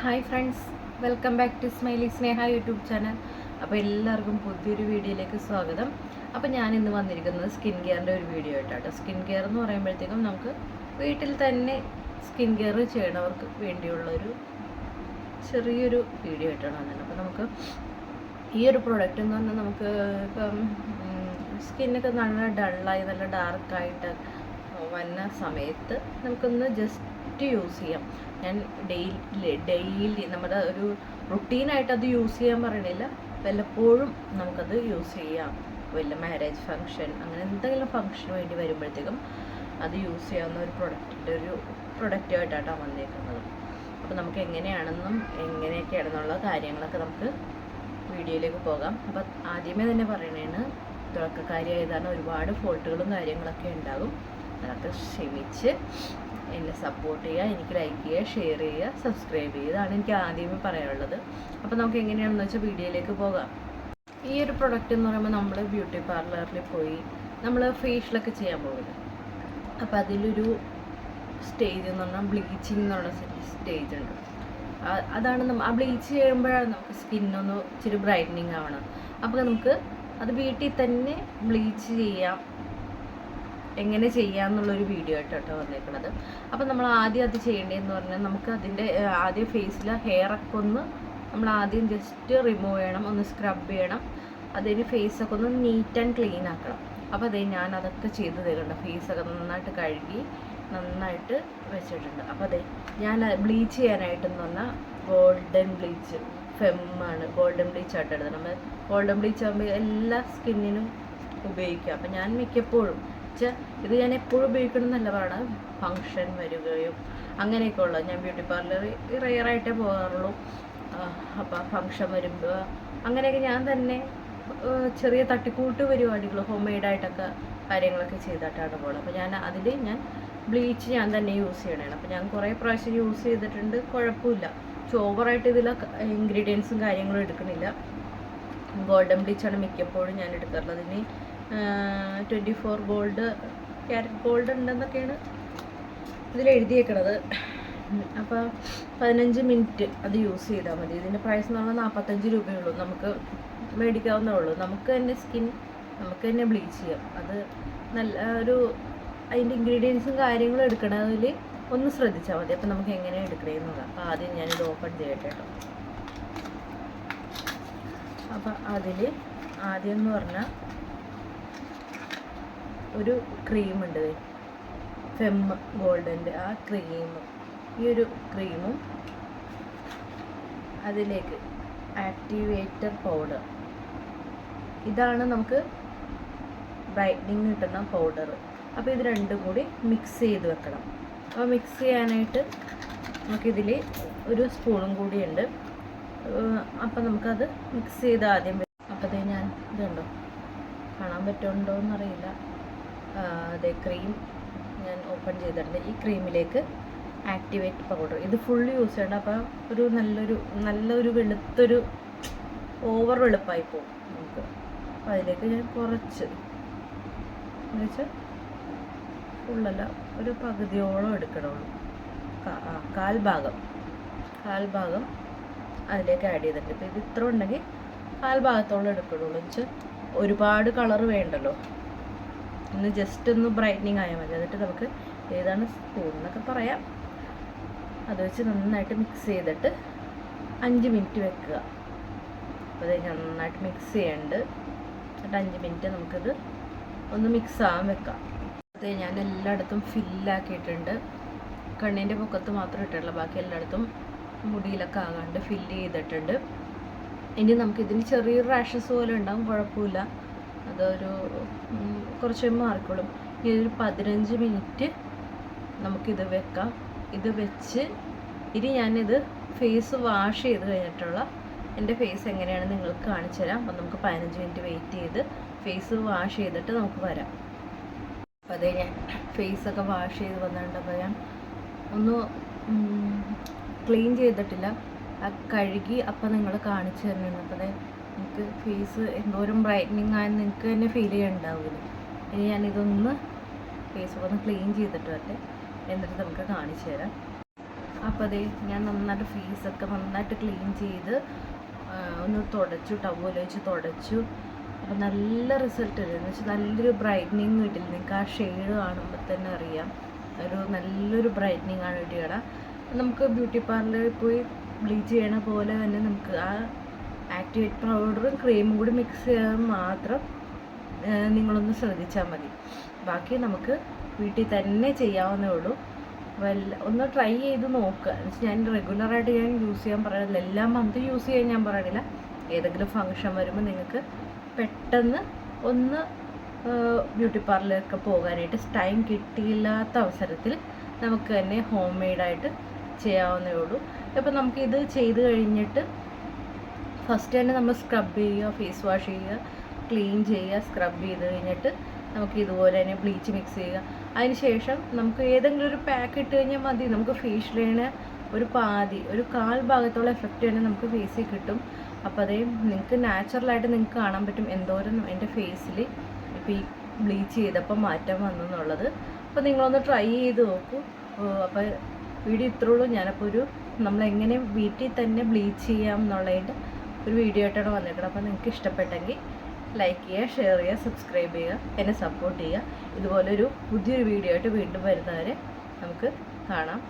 Hi friends welcome back to smiley Sneha YouTube channel അപ്പോൾ എല്ലാവർക്കും പുതിയൊരു വീഡിയോയിലേക്ക് സ്വാഗതം. അപ്പോൾ ഞാൻ ഇന്ന് വന്നിരിക്കുന്നത് സ്കിൻ കെയറിന്റെ ഒരു വീഡിയോ ആയിട്ടാണ് സ്കിൻ കെയർ എന്ന് പറയുമ്പോഴത്തേക്കും നമുക്ക് വീട്ടിൽ തന്നെ സ്കിൻ കെയർ ചെയ്യണവർക്ക് വേണ്ടിയുള്ളൊരു ചെറിയൊരു വീഡിയോ ആയിട്ടാണ് വന്നത്. അപ്പോൾ നമുക്ക് ഈ ഒരു പ്രോഡക്റ്റ് എന്ന് പറഞ്ഞാൽ നമുക്ക് ഇപ്പം സ്കിന്നൊക്കെ നല്ല ഡള്ളായി നല്ല ഡാർക്കായിട്ട് വന്ന സമയത്ത് നമുക്കൊന്ന് ജസ്റ്റ് യൂസ് ചെയ്യാം. ഞാൻ ഡെയിലി ഡെയിലി നമ്മുടെ ഒരു റുട്ടീനായിട്ട് അത് യൂസ് ചെയ്യാൻ പറയണില്ല. വല്ലപ്പോഴും നമുക്കത് യൂസ് ചെയ്യാം. വല്ല മാരേജ് ഫങ്ഷൻ അങ്ങനെ എന്തെങ്കിലും ഫങ്ഷന് വേണ്ടി വരുമ്പോഴത്തേക്കും അത് യൂസ് ചെയ്യാവുന്ന ഒരു പ്രൊഡക്റ്റിന്റെ ഒരു പ്രൊഡക്റ്റായിട്ടാണ് വന്നേക്കുന്നത്. അപ്പോൾ നമുക്ക് എങ്ങനെയാണെന്നും എങ്ങനെയൊക്കെയാണെന്നുള്ള കാര്യങ്ങളൊക്കെ നമുക്ക് വീഡിയോയിലേക്ക് പോകാം. അപ്പോൾ ആദ്യമേ തന്നെ പറയണേണ് തുടക്കക്കാരിയായതാണ് ഒരുപാട് ഫോൾട്ടുകളും കാര്യങ്ങളൊക്കെ ഉണ്ടാകും. അതൊക്കെ ക്ഷമിച്ച് എന്നെ സപ്പോർട്ട് ചെയ്യുക എനിക്ക് ലൈക്ക് ചെയ്യുക ഷെയർ ചെയ്യുക സബ്സ്ക്രൈബ് ചെയ്യുക. ഇതാണ് എനിക്ക് ആദ്യമേ പറയാനുള്ളത്. അപ്പോൾ നമുക്ക് എങ്ങനെയാണെന്ന് വെച്ചാൽ വീഡിയോയിലേക്ക് പോകാം. ഈ ഒരു പ്രൊഡക്റ്റ് എന്ന് പറയുമ്പോൾ നമ്മൾ ബ്യൂട്ടി പാർലറിൽ പോയി നമ്മൾ ഫേഷ്യലൊക്കെ ചെയ്യാൻ പോകുന്നത്. അപ്പോൾ അതിലൊരു സ്റ്റേജ് എന്ന് പറഞ്ഞാൽ ബ്ലീച്ചിങ് എന്നുള്ള സ്റ്റേജ് ഉണ്ട്. അതാണ് നമ്മൾ ആ ബ്ലീച്ച് ചെയ്യുമ്പോഴാണ് നമുക്ക് സ്കിന്നൊന്ന് ഇച്ചിരി ബ്രൈറ്റനിങ് ആവണം. അപ്പോൾ നമുക്ക് അത് വീട്ടിൽ തന്നെ ബ്ലീച്ച് ചെയ്യാം. എങ്ങനെ ചെയ്യാമെന്നുള്ളൊരു വീഡിയോ ആയിട്ട് കേട്ടോ വന്നേക്കുന്നത് അപ്പോൾ നമ്മൾ ആദ്യം അത് ചെയ്യേണ്ടതെന്ന് പറഞ്ഞാൽ നമുക്ക് അതിന്റെ ആദ്യം ഫേസിലെ ഹെയറൊക്കെ ഒന്ന് നമ്മൾ ആദ്യം ജസ്റ്റ് റിമൂവ് ചെയ്യണം ഒന്ന് സ്ക്രബ് ചെയ്യണം. അതിന് ഫേസൊക്കെ ഒന്ന് നീറ്റ് ആൻഡ് ക്ലീൻ ആക്കണം. അപ്പോൾ അതേ ഞാൻ അതൊക്കെ ചെയ്ത് തരുന്നുണ്ട്. ഫേസൊക്കെ നന്നായിട്ട് കഴുകി നന്നായിട്ട് വെച്ചിട്ടുണ്ട്. അപ്പോൾ അതെ ഞാൻ ബ്ലീച്ച് ചെയ്യാനായിട്ടെന്ന് പറഞ്ഞാൽ ഗോൾഡൻ ബ്ലീച്ച് ഫെമ്മാണ് ഗോൾഡൻ ബ്ലീച്ച് ആയിട്ട് എടുത്തത് നമ്മൾ ഗോൾഡൻ ബ്ലീച്ച് ആകുമ്പോൾ എല്ലാ സ്കിന്നിനും ഉപയോഗിക്കാം. അപ്പം ഞാൻ മിക്കപ്പോഴും വെച്ചാൽ ഇത് ഞാൻ എപ്പോഴും ഉപയോഗിക്കണം നല്ലതാണ് ഫങ്ഷൻ വരികയും അങ്ങനെയൊക്കെ ഉള്ളത് ഞാൻ ബ്യൂട്ടി പാർലറിൽ റെയറായിട്ടേ പോകാറുള്ളൂ. അപ്പം ഫങ്ഷൻ വരുമ്പോൾ അങ്ങനെയൊക്കെ ഞാൻ തന്നെ ചെറിയ തട്ടിക്കൂട്ട് പരിപാടികൾ ഹോം മെയ്ഡായിട്ടൊക്കെ കാര്യങ്ങളൊക്കെ ചെയ്തിട്ടാണ് പോകുന്നത് അപ്പോൾ ഞാൻ അതിൽ ഞാൻ ബ്ലീച്ച് ഞാൻ തന്നെ യൂസ് ചെയ്യണേ അപ്പോൾ ഞാൻ കുറേ പ്രാവശ്യം യൂസ് ചെയ്തിട്ടുണ്ട്. കുഴപ്പമില്ല ചോവറായിട്ട് ഇതിൽ ഇൻഗ്രീഡിയൻസും കാര്യങ്ങളും എടുക്കണില്ല. ഗോൾഡൻ ബ്ലീച്ചാണ് മിക്കപ്പോഴും ഞാൻ എടുക്കാറുള്ളത്. ഇനി twenty four gold carat gold ഉണ്ടെന്നൊക്കെയാണ് ഇതിൽ എഴുതിയേക്കണത് അപ്പോൾ പതിനഞ്ച് മിനിറ്റ് അത് യൂസ് ചെയ്താൽ മതി. ഇതിന്റെ പ്രൈസ് എന്ന് പറഞ്ഞാൽ നാൽപ്പത്തഞ്ച് രൂപയുള്ളൂ. നമുക്ക് മേടിക്കാവുന്നേ ഉള്ളൂ. നമുക്ക് തന്നെ സ്കിൻ നമുക്ക് തന്നെ ബ്ലീച്ച് ചെയ്യാം. അത് നല്ല ഒരു അതിന്റെ ഇൻഗ്രീഡിയൻസും കാര്യങ്ങളും എടുക്കണതിൽ ഒന്ന് ശ്രദ്ധിച്ചാൽ മതി. അപ്പോൾ നമുക്ക് എങ്ങനെയാണ് എടുക്കണേന്ന് നോക്കാം അപ്പോൾ ആദ്യം ഞാനിത് ഓപ്പൺ ചെയ്യട്ടെ കേട്ടോ അപ്പോൾ അതിൽ ആദ്യം എന്ന് പറഞ്ഞാൽ ഒരു ക്രീം ഉണ്ട് ഫെം ഗോൾഡന്റെ ആ ക്രീം ഈ ഒരു ക്രീമും അതിലേക്ക് ആക്ടിവേറ്റർ പൗഡർ ഇതാണ് നമുക്ക് ബ്രൈറ്റനിങ് കിട്ടുന്ന പൗഡർ അപ്പോൾ ഇത് രണ്ടും കൂടി മിക്സ് ചെയ്ത് വെക്കണം. അപ്പോൾ മിക്സ് ചെയ്യാനായിട്ട് നമുക്കിതിൽ ഒരു സ്പൂണും കൂടിയുണ്ട് അപ്പോൾ നമുക്കത് മിക്സ് ചെയ്ത് ആദ്യം അപ്പോൾ ഞാൻ ഇതുണ്ടോ? കാണാൻ പറ്റുന്നുണ്ടോ എന്നറിയില്ല അതെ ക്രീം ഞാൻ ഓപ്പൺ ചെയ്തിട്ടുണ്ട്. ഈ ക്രീമിലേക്ക് ആക്ടിവേറ്റ് പൗഡർ ഇത് ഫുള്ള് യൂസ് ചെയ്യണം അപ്പോൾ ഒരു നല്ലൊരു നല്ലൊരു വെളുത്തൊരു ഓവർ വെളുപ്പായി പോകും നമുക്ക്. അപ്പോൾ അതിലേക്ക് ഞാൻ കുറച്ച് എന്നുവെച്ചാൽ ഫുള്ളല്ല ഒരു പകുതിയോളം എടുക്കണുള്ളൂ. കാൽ ഭാഗം. കാൽ ഭാഗം അതിലേക്ക് ആഡ് ചെയ്തിട്ടുണ്ട്. ഇപ്പോൾ ഇത് ഇത്ര ഉണ്ടെങ്കിൽ കാൽ ഭാഗത്തോളം എടുക്കണുള്ളൂ. എന്ന് വെച്ചാൽ ഒരുപാട് കളർ വേണ്ടല്ലോ. ഒന്ന് ജസ്റ്റ് ഒന്ന് ബ്രൈറ്റനിങ് ആയാൽ മതി. എന്നിട്ട് നമുക്ക് ഏതാണ് സ്പൂൺ എന്നൊക്കെ പറയാം. അത് വെച്ച് നന്നായിട്ട് മിക്സ് ചെയ്തിട്ട് അഞ്ച് മിനിറ്റ് വെക്കുക. അപ്പോൾ അത് നന്നായിട്ട് മിക്സ് ചെയ്യേണ്ട. എന്നിട്ട് അഞ്ച് മിനിറ്റ് നമുക്കിത് ഒന്ന് മിക്സ് ആകാൻ വെക്കാം. അത് ഞാൻ എല്ലായിടത്തും ഫില്ലാക്കിയിട്ടുണ്ട് കണ്ണിന്റെ പൊക്കത്ത് മാത്രം ഇട്ടിട്ടുള്ള ബാക്കി എല്ലായിടത്തും മുടിയിലൊക്കെ ആകാണ്ട് ഫില്ല് ചെയ്തിട്ടുണ്ട്. ഇനി നമുക്ക് ഇതിന് ചെറിയൊരു റാഷസ് പോലെ ഉണ്ടാകും കുഴപ്പമില്ല. അതൊരു കുറച്ച് മാറിക്കോളും ഈ ഒരു പതിനഞ്ച് മിനിറ്റ് നമുക്കിത് വെക്കാം. ഇത് വെച്ച് ഇനി ഞാനിത് ഫേസ് വാഷ് ചെയ്ത് കഴിഞ്ഞിട്ടുള്ള എന്റെ ഫേസ് എങ്ങനെയാണ് നിങ്ങൾക്ക് കാണിച്ചു തരാം. അപ്പം നമുക്ക് പതിനഞ്ച് മിനിറ്റ് വെയിറ്റ് ചെയ്ത് ഫേസ് വാഷ് ചെയ്തിട്ട് നമുക്ക് വരാം. അപ്പം അതേ ഞാൻ ഫേസൊക്കെ വാഷ് ചെയ്ത് വന്നിട്ടുണ്ടപ്പോൾ ഞാൻ ഒന്ന് ക്ലീൻ ചെയ്തിട്ടില്ല. കഴുകി അപ്പം നിങ്ങൾ കാണിച്ചു തരുന്നുണ്ട്. അപ്പോൾ അതെ എനിക്ക് ഫേസ് എന്തോരം ബ്രൈറ്റനിങ് ആയെന്ന് നിങ്ങൾക്ക് തന്നെ ഫീൽ ചെയ്യുന്നുണ്ടാവില്ല ഇനി ഞാനിതൊന്ന് ഫേസ് ഒന്ന് ക്ലീൻ ചെയ്തിട്ട് വരട്ടെ. എന്നിട്ട് നമുക്ക് കാണിച്ചു തരാം. അപ്പോൾ അതേ ഞാൻ നന്നായിട്ട് ഫേസൊക്കെ നന്നായിട്ട് ക്ലീൻ ചെയ്ത് ഒന്ന് തുടച്ചു ടവൽ വെച്ച് തുടച്ചു. അപ്പോൾ നല്ല റിസൾട്ട് വരും. എന്ന് വെച്ചാൽ നല്ലൊരു ബ്രൈറ്റനിങ് കിട്ടില്ല നിങ്ങൾക്ക് ആ ഷെയ്ഡ് കാണുമ്പോൾ തന്നെ അറിയാം. ഒരു നല്ലൊരു ബ്രൈറ്റനിങ് ആണ് കിട്ടിയത് നമുക്ക് ബ്യൂട്ടി പാർലറിൽ പോയി ബ്ലീച്ച് ചെയ്യണ പോലെ തന്നെ നമുക്ക് ആ ആക്ടിവേറ്റ് പൗഡറും ക്രീമും കൂടി മിക്സ് ചെയ്യാൻ മാത്രം നിങ്ങളൊന്ന് ശ്രദ്ധിച്ചാൽ മതി. ബാക്കി നമുക്ക് വീട്ടിൽ തന്നെ ചെയ്യാവുന്നേ ഉള്ളൂ. വല്ല ഒന്ന് ട്രൈ ചെയ്ത് നോക്കുക ഞാൻ റെഗുലറായിട്ട് ഞാൻ യൂസ് ചെയ്യാൻ പറയണില്ല എല്ലാ മന്തും യൂസ് ചെയ്യാൻ ഞാൻ പറയണില്ല ഏതെങ്കിലും ഫങ്ഷൻ വരുമ്പോൾ നിങ്ങൾക്ക് പെട്ടെന്ന് ഒന്ന് ബ്യൂട്ടി പാർലറിലൊക്കെ പോകാനായിട്ട് ടൈം കിട്ടിയില്ലാത്ത അവസരത്തിൽ നമുക്ക് തന്നെ ഹോം മെയ്ഡായിട്ട് ചെയ്യാവുന്നേ ഉള്ളൂ. അപ്പോൾ നമുക്കിത് ചെയ്ത് കഴിഞ്ഞിട്ട് ഫസ്റ്റ് തന്നെ നമ്മൾ സ്ക്രബ് ചെയ്യുക ഫേസ് വാഷ് ചെയ്യുക ക്ലീൻ ചെയ്യുക സ്ക്രബ് ചെയ്ത് കഴിഞ്ഞിട്ട് നമുക്ക് ഇതുപോലെ തന്നെ ബ്ലീച്ച് മിക്സ് ചെയ്യുക. അതിന് ശേഷം നമുക്ക് ഏതെങ്കിലും ഒരു പാക്ക് ഇട്ട് കഴിഞ്ഞാൽ മതി. നമുക്ക് ഫേഷ്യലിന് ഒരു പാതി ഒരു കാൽ ഭാഗത്തുള്ള എഫക്റ്റ് തന്നെ നമുക്ക് ഫേസിൽ കിട്ടും. അപ്പോൾ അതേ നിങ്ങൾക്ക് നാച്ചുറലായിട്ട് നിങ്ങൾക്ക് കാണാൻ പറ്റും എന്തോരം എന്റെ ഫേസിൽ ഇപ്പോൾ ഈ ബ്ലീച്ച് ചെയ്തപ്പോൾ മാറ്റം വന്നു എന്നുള്ളത്. അപ്പോൾ നിങ്ങളൊന്ന് ട്രൈ ചെയ്ത് നോക്കൂ. അപ്പോൾ വീഡിയോ ഇത്രയുള്ളൂ ഞാനപ്പോൾ ഒരു നമ്മളെങ്ങനെ വീട്ടിൽ തന്നെ ബ്ലീച്ച് ചെയ്യാം എന്നുള്ളതിന്റെ ഒരു വീഡിയോ ആയിട്ടാണ് വന്നിരിക്കുന്നത്. അപ്പോൾ നിങ്ങൾക്ക് ഇഷ്ടപ്പെട്ടെങ്കിൽ ലൈക്ക് ചെയ്യുക ഷെയർ ചെയ്യുക സബ്സ്ക്രൈബ് ചെയ്യുക എന്നെ സപ്പോർട്ട് ചെയ്യുക. ഇതുപോലൊരു പുതിയൊരു വീഡിയോ ആയിട്ട് വീണ്ടും വരുന്നവരെ നമുക്ക് കാണാം.